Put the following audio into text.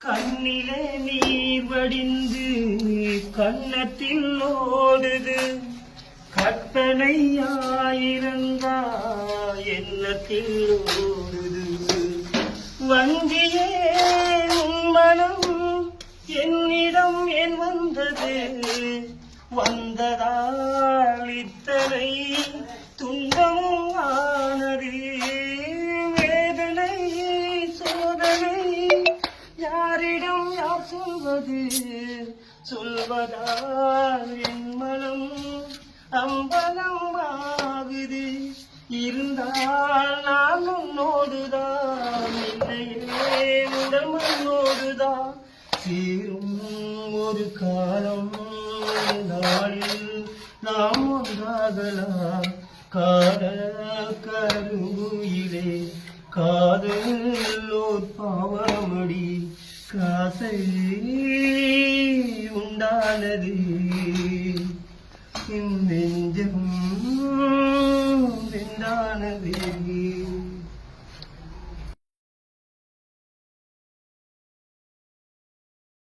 கண்ணிலே நீர் வடிந்து கண்ணத்தில் ஓடுது. கற்பனை ஆயிரங்கா எண்ணத்தில் ஓடுது. வங்கியே மனம் என்னிடம் என் வந்தது? வந்ததால் இத்தனை துன்பமும் யாரிடம் யார் சொல்வது சொல்வதால் என் மனம்? அம்பலம் ஆகுது. இருந்தால் நான் உன்னோடுதான். இல்லையே உடல் மண்ணோடுதான் சீரும் ஒரு காலம் நாளில் நாம் ஒன்றாகலாம். காதல் கருங்குயிலே காதல் காசை உண்டானது என் நெஞ்சம் வெண்டானது